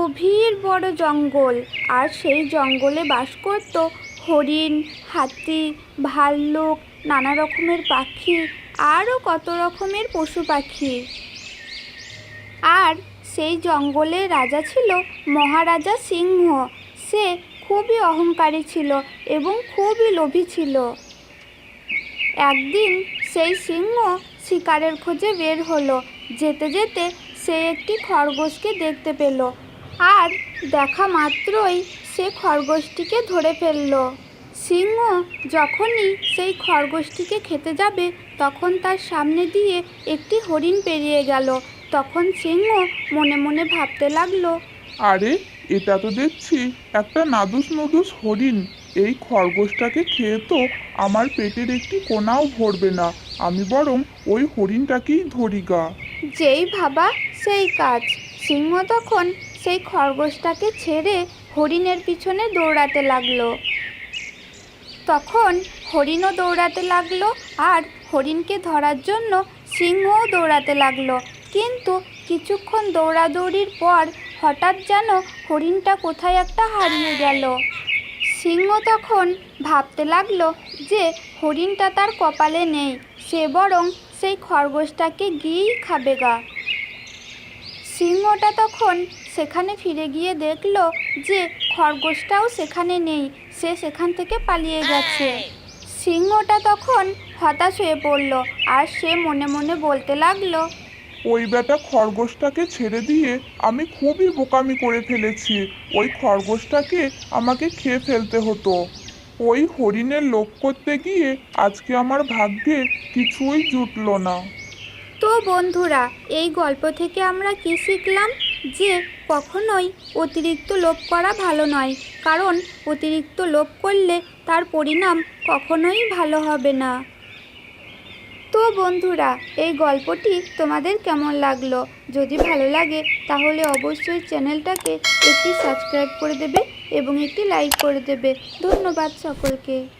গভীর বড় জঙ্গল। আর সেই জঙ্গলে বাস করত হরিণ, হাতি, ভাল্লুক, নানা রকমের পাখি, আরও কত রকমের পশু পাখি। আর সেই জঙ্গলের রাজা ছিল মহারাজা সিংহ। সে খুবই অহংকারী ছিল এবং খুবই লোভী ছিল। একদিন সেই সিংহ শিকারের খোঁজে বের হলো। যেতে যেতে সে একটি খরগোশকে দেখতে পেল। আর দেখা মাত্রই সে খরগোশটিকে ধরে ফেলল। সিংহ যখনই সেই খরগোশটিকে খেতে যাবে তখন তার সামনে দিয়ে একটি হরিণ পেরিয়ে গেল। তখন সিংহ মনে মনে ভাবতে লাগল আরে এটা তো দেখছি একটা নাদুস নুদুস হরিণ। এই খরগোশটাকে খেয়ে তো আমার পেটের একটি কোনাও ভরবে না। আমি বরং ওই হরিণটাকেই ধরি গা। যেই ভাবা সেই কাজ। সিংহ তখন সেই খরগোশটাকে ছেড়ে হরিণের পিছনে দৌড়াতে লাগল। তখন হরিণও দৌড়াতে লাগল আর হরিণকে ধরার জন্য সিংহও দৌড়াতে লাগল। কিন্তু কিছুক্ষণ দৌড়াদৌড়ির পর হঠাৎ যেন হরিণটা কোথায় একটা হারিয়ে গেল। সিংহ তখন ভাবতে লাগল যে হরিণটা তার কপালে নেই, সে বরং সেই খরগোশটাকে গিয়েই খাবে গা। সিংহটা তখন সেখানে ফিরে গিয়ে দেখল যে খরগোশটাও সেখানে নেই সে সেখান থেকে পালিয়ে গেছে। সিংহটা তখন হতাশ হয়ে পড়ল আর সে মনে মনে বলতে লাগল ওই বেটা খরগোশটাকে ছেড়ে দিয়ে আমি খুবই বোকামি করে ফেলেছি। ওই খরগোশটাকে আমাকে খেয়ে ফেলতে হতো। ওই হরিণের লোক করতে গিয়ে আজকে আমার ভাগ্যে কিছুই জুটলো না। বন্ধুরা, এই গল্প থেকে আমরা কি শিখলাম? যে কখনোই অতিরিক্ত লোভ করা ভালো নয়, কারণ অতিরিক্ত লোভ করলে তার পরিণাম কখনোই ভালো হবে না। তো বন্ধুরা, এই গল্পটি তোমাদের কেমন লাগল? যদি ভালো লাগে, তাহলে অবশ্যই চ্যানেলটাকে একটি সাবস্ক্রাইব করে দেবে এবং একটি লাইক করে দেবে। ধন্যবাদ সকলকে।